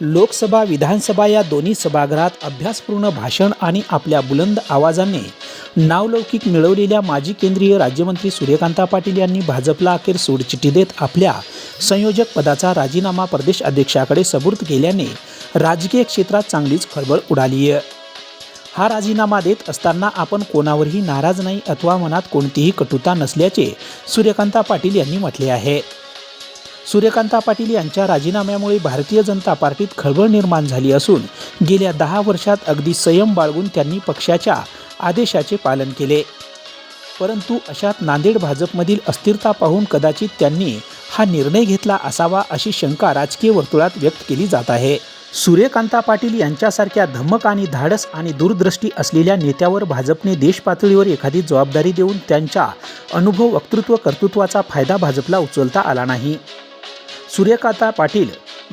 लोकसभा विधानसभा या दोन्ही सभागृहात अभ्यासपूर्ण भाषण आणि आपल्या बुलंद आवाजाने नावलौकिक मिळवलेल्या माजी केंद्रीय राज्यमंत्री सूर्यकांता पाटील यांनी भाजपला अखेर सोडचिठ्ठी देत आपल्या संयोजक पदाचा राजीनामा प्रदेश अध्यक्षाकडे सबूर्त केल्याने राजकीय क्षेत्रात चांगलीच खळबळ उडाली आहे हा राजीनामा देत असताना आपण कोणावरही नाराज नाही अथवा मनात कोणतीही कटुता नसल्याचे सूर्यकांता पाटील यांनी म्हटले आहे. सूर्यकांता पाटील यांच्या राजीनाम्यामुळे भारतीय जनता पार्टीत खळबळ निर्माण झाली असून गेल्या दहा वर्षात अगदी संयम बाळगून त्यांनी पक्षाच्या आदेशाचे पालन केले. परंतु अशात नांदेड भाजपमधील अस्थिरता पाहून कदाचित त्यांनी हा निर्णय घेतला असावा अशी शंका राजकीय वर्तुळात व्यक्त केली जात आहे. सूर्यकांता पाटील यांच्यासारख्या धमक आणि धाडस आणि दूरदृष्टी असलेल्या नेत्यावर भाजपने देशपातळीवर एखादी जबाबदारी देऊन त्यांच्या अनुभव वक्तृत्व कर्तृत्वाचा फायदा भाजपला उचलता आला नाही. सूर्यकांता पाटील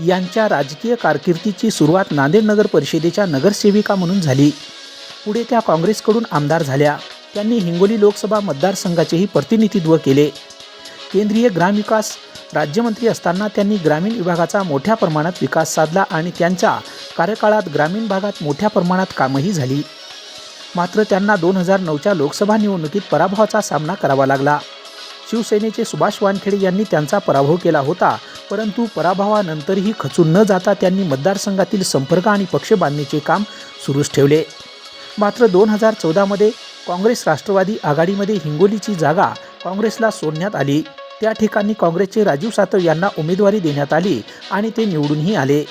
यांच्या राजकीय कारकिर्दीची सुरुवात नांदेड नगर परिषदेच्या नगरसेविका म्हणून झाली. पुढे त्या काँग्रेसकडून आमदार झाल्या. त्यांनी हिंगोली लोकसभा मतदारसंघाचेही प्रतिनिधित्व केले. केंद्रीय ग्रामविकास राज्यमंत्री असताना त्यांनी ग्रामीण विभागाचा मोठ्या प्रमाणात विकास साधला आणि त्यांच्या कार्यकाळात ग्रामीण भागात मोठ्या प्रमाणात कामही झाली. मात्र त्यांना दोन हजार नऊच्या लोकसभा निवडणुकीत पराभवाचा सामना करावा लागला. शिवसेनेचे सुभाष वानखेडे यांनी त्यांचा पराभव केला होता. परंतु पराभवानंतरही खचून न जाता त्यांनी मतदारसंघातील संपर्क आणि पक्ष बांधणीचे काम सुरूच ठेवले. मात्र दोन हजार चौदामध्ये काँग्रेस राष्ट्रवादी आघाडीमध्ये हिंगोलीची जागा काँग्रेसला सोडण्यात आली. त्या ठिकाणी काँग्रेसचे राजीव सातव यांना उमेदवारी देण्यात आली आणि ते निवडूनही आले.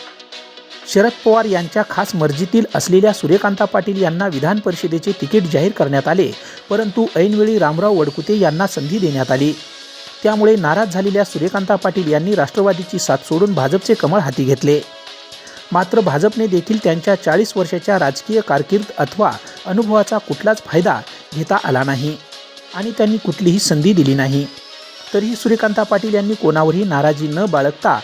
शरद पवार यांच्या खास मर्जीतील असलेल्या सूर्यकांता पाटील यांना विधान परिषदेचे तिकीट जाहीर करण्यात आले परंतु ऐनवेळी रामराव वडकुते यांना संधी देण्यात आली. त्यामुळे नाराज झालेल्या सूर्यकांता पाटील यांनी राष्ट्रवादीची साथ सोडून भाजपचे कमळ हाती घेतले. मात्र भाजपने देखील त्यांच्या चाळीस वर्षाच्या राजकीय कारकीर्द अथवा अनुभवाचा कुठलाच फायदा घेता आला नाही आणि त्यांनी कुठलीही संधी दिली नाही. तरीही सूर्यकांता पाटील यांनी कोणावरही नाराजी न बाळगता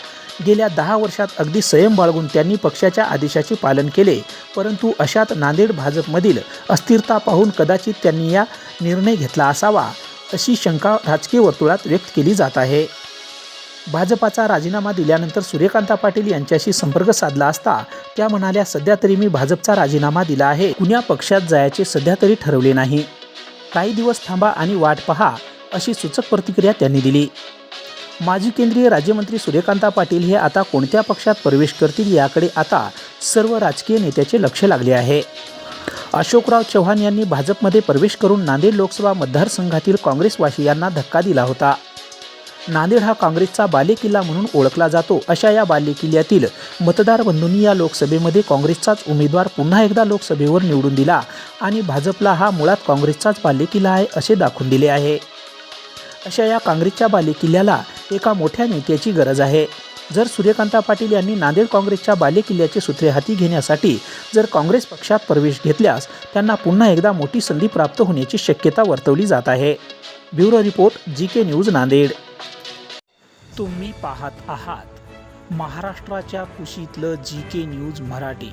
गेल्या दहा वर्षात अगदी संयम बाळगून त्यांनी पक्षाच्या आदेशाचे पालन केले परंतु अशात नांदेड भाजपमधील अस्थिरता पाहून कदाचित त्यांनी या निर्णय घेतला असावा. अशी शंका राजकीय वर्तुळात व्यक्त केली जात आहे. भाजपाचा राजीनामा दिल्यानंतर सूर्यकांता पाटील यांच्याशी संपर्क साधला असता त्या म्हणाल्या सध्या तरी मी भाजपचा राजीनामा दिला आहे. कुण्या पक्षात जायचे सध्या तरी ठरवले नाही. काही दिवस थांबा आणि वाट पहा अशी सूचक प्रतिक्रिया त्यांनी दिली. माजी केंद्रीय राज्यमंत्री सूर्यकांता पाटील हे आता कोणत्या पक्षात प्रवेश करतील याकडे आता सर्व राजकीय नेत्याचे लक्ष लागले आहे. अशोकराव चव्हाण यांनी भाजपमध्ये प्रवेश करून नांदेड लोकसभा मतदारसंघातील काँग्रेसवासियांना धक्का दिला होता. नांदेड हा काँग्रेसचा बालेकिल्ला म्हणून ओळखला जातो. अशा या बालेकिल्ल्यातील मतदार बंधूंनी या लोकसभेमध्ये काँग्रेसचाच उमेदवार पुन्हा एकदा लोकसभेवर निवडून दिला आणि भाजपला हा मुळात काँग्रेसचाच बालेकिल्ला आहे असे दाखवून दिले आहे. अशा या काँग्रेसच्या बालेकिल्ल्याला एका मोठ्या नेत्याची गरज आहे. जर सूर्यकांता पाटील यांनी नांदेड काँग्रेसच्या बालेकिल्ल्याचे सूत्रे हाती घेण्यासाठी जर काँग्रेस पक्षात प्रवेश घेतल्यास त्यांना पुन्हा एकदा मोठी संधी प्राप्त होण्याची शक्यता वर्तवली जात आहे. Bureau report G K news Nanded. तुम्ही पाहत आहात महाराष्ट्राच्या कुशीतलं जी के न्यूज मराठी.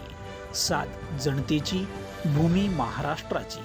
सात जनतेची भूमी महाराष्ट्राची.